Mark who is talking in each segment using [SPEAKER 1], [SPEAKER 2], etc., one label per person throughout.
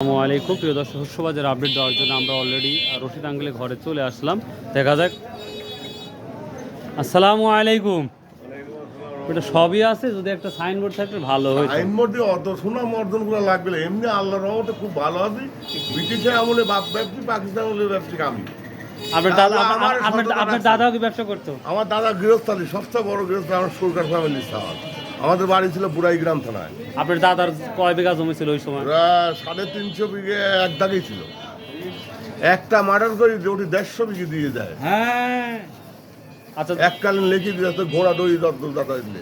[SPEAKER 1] আসসালামু আলাইকুম। প্রিয় দর্শক শস্যবাজার আপডেট দেওয়ার জন্য আমরা অলরেডি রশিদ ঘরে চলে আসলাম। দেখা যাক। আসসালামু আলাইকুম। এটা সবই আছে যদি একটা সাইনবোর্ড থাকলে ভালো হতো
[SPEAKER 2] আইন মধ্যে অত সুনাম লাগবে এমনি আল্লাহ রহমতে খুব ভালো আছি। ব্রিটিশের আমলে বাপ ব্যবসি পাকিস্তান আমলে ব্যবসি আমি।
[SPEAKER 1] আপনার দাদা আপনার। দাদাও কি ব্যবসা করতো?
[SPEAKER 2] আমার দাদা গৃহস্থালী সবচেয়ে বড় গৃহস্থ আমার সরকার ফ্যামিলির সাহায্য। আমাদের বাড়ি ছিল বুড়াই গ্রাম থানায়।
[SPEAKER 1] আপনার দাদার কয় বিঘা জমি ছিল ওই সময়?
[SPEAKER 2] সাড়ে তিনশো বিঘে এক দাগেই ছিল। একটা মার্ডার করি যে ওটি দেড়শো বিঘে দিয়ে যায়
[SPEAKER 1] হ্যাঁ। আচ্ছা।
[SPEAKER 2] এককালীন লেখি দিয়ে যাচ্ছে ঘোড়া দড়ি দাদা দিলে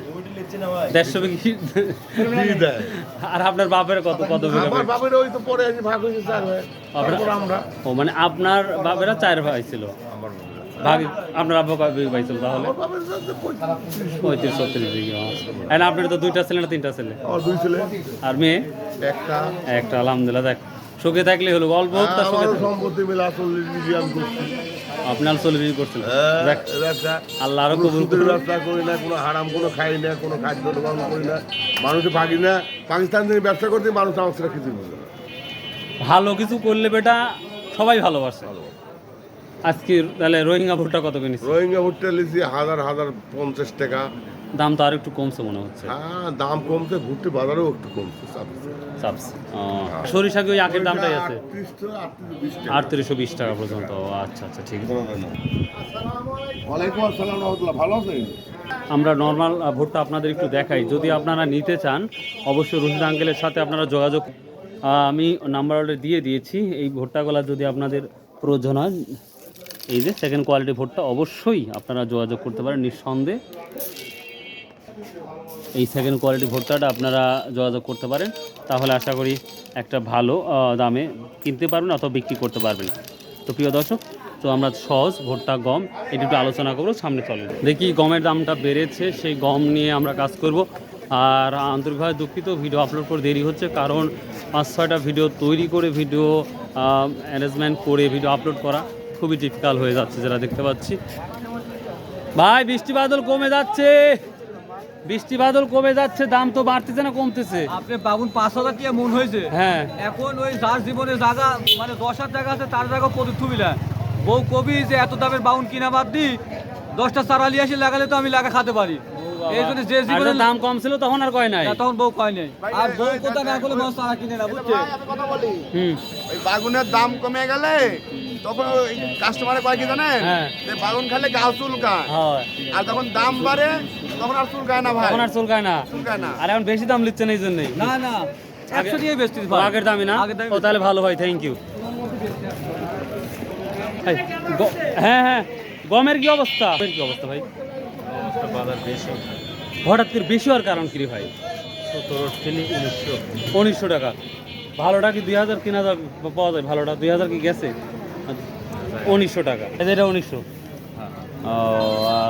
[SPEAKER 1] দেড়শো বিঘি
[SPEAKER 2] দিয়ে দেয়
[SPEAKER 1] আর আপনার বাপের কত কত বিঘা
[SPEAKER 2] আমার বাপের ওই তো পরে ভাগ হয়েছে চার ভাই। আমরা
[SPEAKER 1] ও মানে আপনার বাপেরা চার ভাই ছিল?
[SPEAKER 2] আমার।
[SPEAKER 1] ভাগ আপনার আব্বা কয় পাইছিল তাহলে?
[SPEAKER 2] আমার বাপের সাথে পঁয়ত্রিশ।
[SPEAKER 1] পঁয়ত্রিশ ছত্রিশ বিঘা এখন আপনার তো দুইটা ছেলে না তিনটা ছেলে?
[SPEAKER 2] দুই ছেলে।
[SPEAKER 1] আর মেয়ে?
[SPEAKER 2] একটা।
[SPEAKER 1] একটা আলহামদুলিল্লাহ দেখ। সুখে থাকলে হলো অল্প তার সুখে
[SPEAKER 2] সম্পত্তি মিলে আসলে আমি করছি।
[SPEAKER 1] আপনার চলে বিক্রি করছিল
[SPEAKER 2] হ্যাঁ,
[SPEAKER 1] আল্লাহ আরও
[SPEAKER 2] কোনো
[SPEAKER 1] কবুল
[SPEAKER 2] সুদের
[SPEAKER 1] করুন
[SPEAKER 2] ব্যবসা করি না কোনো হারাম কোনো খাই না কোনো খাদ্য দোকান করি না মানুষে ভাগি না। পাকিস্তান থেকে ব্যবসা করতে মানুষ আমার সেটা কিছু
[SPEAKER 1] ভালো কিছু করলে বেটা সবাই ভালোবাসে। আজকে তাহলে রোহিঙ্গা ভুট্টা কত কিনিস
[SPEAKER 2] রোহিঙ্গা ভুট্টা লিচি হাজার হাজার পঞ্চাশ টাকা।
[SPEAKER 1] দাম তো আর একটু কমছে মনে হচ্ছে।
[SPEAKER 2] হ্যাঁ দাম কমছে ভুট্টি বাজারেও একটু কমছে চাপছে।
[SPEAKER 1] সরিষা কি ওই আগের দামটাই আছে। আটত্রিশশো বিশ টাকা। পর্যন্ত আচ্ছা আচ্ছা ঠিক
[SPEAKER 2] ভালো আছেন?
[SPEAKER 1] আমরা নর্মাল ভুট্টা আপনাদের একটু দেখাই। যদি আপনারা নিতে চান অবশ্যই রশিদ আঙ্কেলের সাথে আপনারা যোগাযোগ আমি নাম্বার অলরেডি দিয়ে দিয়েছি। এই ভুট্টাগুলো যদি আপনাদের প্রয়োজন হয় এই যে সেকেন্ড কোয়ালিটি ভুট্টা অবশ্যই আপনারা যোগাযোগ করতে পারেন নিঃসন্দেহে। এই সেকেন্ড কোয়ালিটি ভুট্টাটা আপনারা যোগাযোগ করতে পারেন। তাহলে আশা করি একটা ভালো দামে কিনতে পারবেন অথবা বিক্রি করতে পারবেন। তো প্রিয় দর্শক, তো আমরা সহজ ভুট্টা গম, এটি একটু আলোচনা করব, সামনে চলে দেখি গমের দামটা বেড়েছে, সেই গম নিয়ে আমরা কাজ করব। আর আন্তরিকভাবে দুঃখিত, ভিডিও আপলোড করে দেরি হচ্ছে, কারণ পাঁচ ছয়টা ভিডিও তৈরি করে, ভিডিও অ্যারেঞ্জমেন্ট করে, ভিডিও আপলোড করা। খুবই ডিফিকাল্ট হয়ে যাচ্ছে যেটা দেখতে পাচ্ছি। ভাই বৃষ্টি বাদল কমে যাচ্ছে। বৃষ্টি বাদল কমে যাচ্ছে দাম তো বাড়তেছে না কমতেছে।
[SPEAKER 3] আপনি বাবুন পাঁচ হাজার টাকা মন হয়েছে?
[SPEAKER 1] হ্যাঁ।
[SPEAKER 3] এখন ওই যার জীবনে জায়গা মানে দশ হাজার জায়গা আছে তার জায়গা প্রতি থুবিলা। বউ কবি যে এত দামের বাউন কিনা বাদ দি দশটা চারালি আসি লাগালে তো আমি লাগা খাতে পারি। এই জন্য যে জীবনে
[SPEAKER 1] দাম কম ছিল তখন আর কয় নাই।
[SPEAKER 3] তখন বউ কয় নাই। আর বউ কোথা না করলে মানুষ চারা কিনে না বুঝছে?
[SPEAKER 1] হুম।
[SPEAKER 4] ওই বাগুনের দাম কমে গেলে তখন ওই কাস্টমারে কয় কি জানেন?
[SPEAKER 1] হ্যাঁ।
[SPEAKER 4] যে বাগুন খেলে চুলকায়
[SPEAKER 1] হয়।
[SPEAKER 4] আর যখন দাম বাড়ে তখন আর চুলকায় না ভাই।
[SPEAKER 1] তখন আর চুলকায় না।
[SPEAKER 4] চুলকায় না।
[SPEAKER 1] আর এখন বেশি দাম লিচ্ছেন এই জন্যই।
[SPEAKER 3] না না। একশো দিয়ে বেচতে
[SPEAKER 1] আগের দামি না?
[SPEAKER 3] আগের দামই
[SPEAKER 1] ও তাহলে ভালো ভাই থ্যাংক ইউ হ্যাঁ হ্যাঁ। গমের কি অবস্থা? গমের কি অবস্থা ভাই? হঠাৎ করে বেশি হওয়ার কারণ কি রে ভাই? উনিশশো টাকা। ভালোটা কি দুই হাজার তিন হাজার পাওয়া যায়? ভালোটা দুই হাজার কি গেছে? উনিশশো টাকা। এই এটা উনিশশো। ও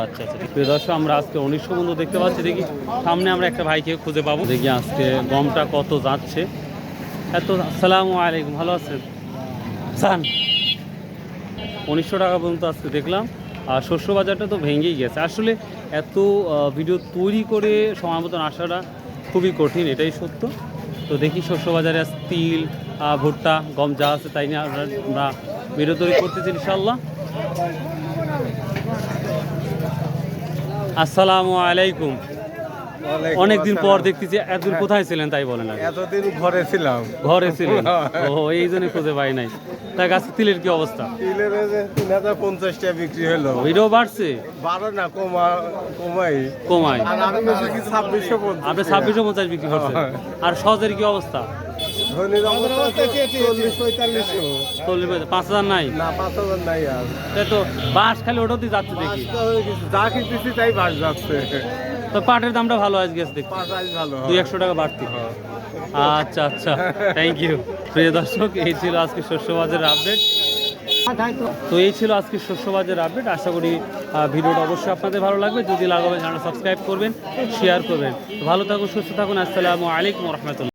[SPEAKER 1] আচ্ছা আচ্ছা। প্রিয় দর্শক আমরা আজকে উনিশশো বন্ধু দেখতে পাচ্ছি। দেখি সামনে আমরা একটা ভাইকে খুঁজে পাবো। দেখি আজকে গমটা কত যাচ্ছে। এত আসসালামু আলাইকুম ভালো আছেন? সান উনিশশো টাকা পর্যন্ত আজকে দেখলাম। আর শস্য বাজারটা তো ভেঙেই গেছে। আসলে এত ভিডিও তৈরি করে সময় মতন আসাটা খুবই কঠিন এটাই সত্য। তো দেখি শস্য বাজারে আজ তিল ভুট্টা, গম যা আছে তাই নিয়ে আমরা আমরা ভিডিও তৈরি করতেছি ইনশাল্লাহ আসসালামু আলাইকুম। অনেকদিন পর দেখতেছি এতদিন কোথায় ছিলেন তাই বলেন।
[SPEAKER 5] এতদিন ঘরে ছিলাম।
[SPEAKER 1] ঘরে ছিলেন? ও এই জন্য খুঁজে পাই নাই। তাই গাছ তিলের কি অবস্থা?
[SPEAKER 5] তিলের যে তিন হাজার পঞ্চাশ টাকা বিক্রি হলো।
[SPEAKER 1] ওইটাও বাড়ছে?
[SPEAKER 5] বারো না কমা কমাই।
[SPEAKER 1] কমায়
[SPEAKER 5] আর আমি বেশি কি ছাব্বিশশো পঞ্চাশ।
[SPEAKER 1] আপনি ছাব্বিশশো পঞ্চাশ বিক্রি করছেন? আর সজের কি অবস্থা?
[SPEAKER 5] ধনির অবস্থা তো চল্লিশ পঁয়তাল্লিশশো।
[SPEAKER 1] চল্লিশ পঞ্চাশ, পাঁচ হাজার নাই?
[SPEAKER 5] না পাঁচ হাজার নাই আর।
[SPEAKER 1] তো বাস খালি ওটাতেই যাচ্ছে দেখি।
[SPEAKER 5] হয়ে। যা কিনতেছি তাই বাস যাচ্ছে।
[SPEAKER 1] তো পাটের দামটা ভালো আজকে গেছে দেখি
[SPEAKER 5] পাঁচ আইস ভালো
[SPEAKER 1] দুই একশো টাকা বাড়তি। আচ্ছা আচ্ছা। থ্যাংক ইউ প্রিয় দর্শক এই ছিল আজকে শস্য বাজারের আপডেট তো এই ছিল আজকে শস্য বাজারের আপডেট আশা করি ভিডিওটা অবশ্যই আপনাদের ভালো লাগবে। যদি লাগাবে জানা সাবস্ক্রাইব করবেন শেয়ার করবেন। ভালো থাকুন সুস্থ থাকুন। আসসালামু আলাইকুম রহমতুল্লাহ।